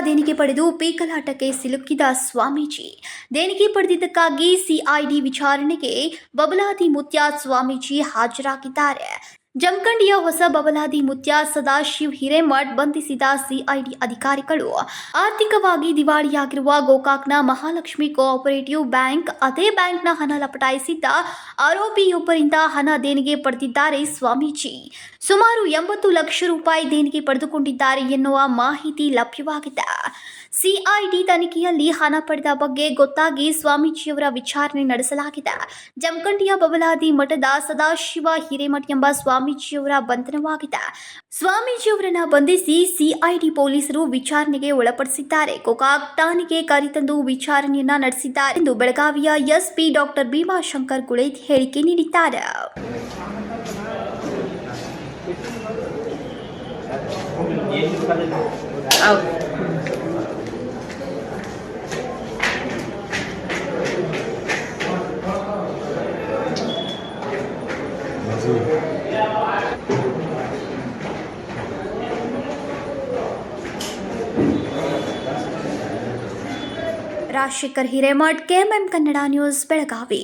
ದೇಣಿಗೆ ಪಡೆದು ಪೀಕಲಾಟಕ್ಕೆ ಸಿಲುಕಿದ ಸ್ವಾಮೀಜಿ. ದೇಣಿಗೆ ಪಡೆದಿದ್ದಕ್ಕಾಗಿ ಸಿಐಡಿ ವಿಚಾರಣೆಗೆ ಬಬಲಾದಿ ಮುತ್ಯ ಸ್ವಾಮೀಜಿ ಹಾಜರಾಗಿದ್ದಾರೆ. ಜಮಖಂಡಿಯ ಹೊಸ ಬಬಲಾದಿ ಮುತ್ಯ ಸದಾಶಿವ್ ಹಿರೇಮಠ್ ಬಂಧಿಸಿದ ಸಿಐಡಿ ಅಧಿಕಾರಿಗಳು. ಆರ್ಥಿಕವಾಗಿ ದಿವಾಳಿಯಾಗಿರುವ ಗೋಕಾಕ್ನ ಮಹಾಲಕ್ಷ್ಮಿ ಕೋಆಪರೇಟಿವ್ ಬ್ಯಾಂಕ್ ಅದೇ ಬ್ಯಾಂಕ್ನ ಹಣ ಲಪಟಾಯಿಸಿದ್ದ ಆರೋಪಿಯೊಬ್ಬರಿಂದ ಹಣ ದೇಣಿಗೆ ಪಡೆದಿದ್ದಾರೆ ಸ್ವಾಮೀಜಿ. ಸುಮಾರು ಎಂಬತ್ತು ಲಕ್ಷ ರೂಪಾಯಿ ದೇಣಿಗೆ ಪಡೆದುಕೊಂಡಿದ್ದಾರೆ ಎನ್ನುವ ಮಾಹಿತಿ ಲಭ್ಯವಾಗಿದೆ. ಸಿಐಡಿ ತನಿಖೆಯಲ್ಲಿ ಹಣ ಪಡೆದ ಬಗ್ಗೆ ಗೊತ್ತಾಗಿ ಸ್ವಾಮೀಜಿಯವರ ವಿಚಾರಣೆ ನಡೆಸಲಾಗಿದೆ. ಜಮಖಂಡಿಯ ಬಬಲಾದಿ ಮಠದ ಸದಾಶಿವ ಹಿರೇಮಠ್ ಎಂಬ ಸ್ವಾಮೀಜಿಯವರ ಬಂಧನವಾಗಿದೆ. ಸ್ವಾಮೀಜಿಯವರನ್ನ ಬಂಧಿಸಿ ಸಿಐಡಿ ಪೊಲೀಸರು ವಿಚಾರಣೆಗೆ ಒಳಪಡಿಸಿದ್ದಾರೆ. ಕೊಕಾಕ್ ಠಾಣೆಗೆ ಕರೆತಂದು ವಿಚಾರಣೆಯನ್ನ ನಡೆಸಿದ್ದಾರೆ ಎಂದು ಬೆಳಗಾವಿಯ ಎಸ್ಪಿ ಡಾಕ್ಟರ್ ಭೀಮಾಶಂಕರ್ ಗುಳೇದ್ ಹೇಳಿಕೆ ನೀಡಿದ್ದಾರೆ. ಹೌದು ರಾಜಶೇಖರ್ ಹಿರೇಮಠ್ ಕೆಎಂಎಂ ಕನ್ನಡ ನ್ಯೂಸ್ ಬೆಳಗಾವಿ